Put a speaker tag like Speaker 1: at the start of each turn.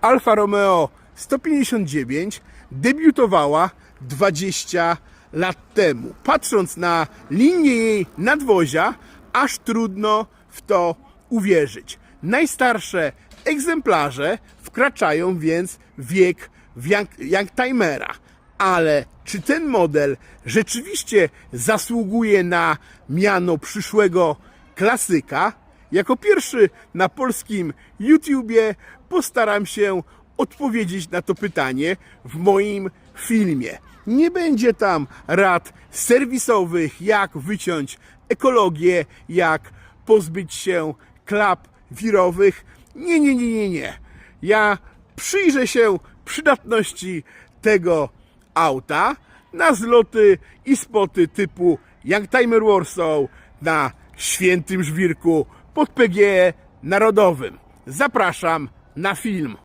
Speaker 1: Alfa Romeo 159 debiutowała 20 lat temu. Patrząc na linię jej nadwozia, aż trudno w to uwierzyć. Najstarsze egzemplarze wkraczają więc w wiek Youngtimera. Ale czy ten model rzeczywiście zasługuje na miano przyszłego klasyka? Jako pierwszy na polskim YouTubie postaram się odpowiedzieć na to pytanie w moim filmie. Nie będzie tam rad serwisowych, jak wyciąć ekologię, jak pozbyć się klap wirowych. Nie, nie, nie, nie, nie. Ja przyjrzę się przydatności tego auta na zloty i spoty typu Youngtimer Warsaw na Świętym Żwirku pod PGE Narodowym. Zapraszam na film.